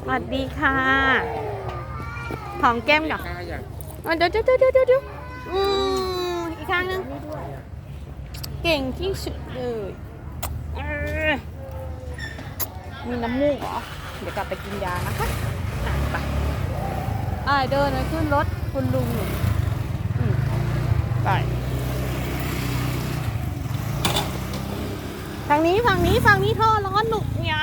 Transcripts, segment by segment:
สวัสดีค่ะหอมแก้มกับข้าอยากอะเดี๋ยวเดี๋ยวเดี๋ยวเดี๋ยวเดี๋ยวอืมอีกข้างหนึงเก่งที่สุดเลยเออมีน้ำมูกเหรอ เดี๋ยวกลับไปกินยานะคะอะไปอ่าเดินไปขึ้นรถคุณลุงหนูอืมไปฝั่งนี้ฝั่งนี้ฝั่งนี้ท่อร้อนลูกเนี่ย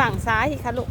ฝั่งซ้ายที่คะลูก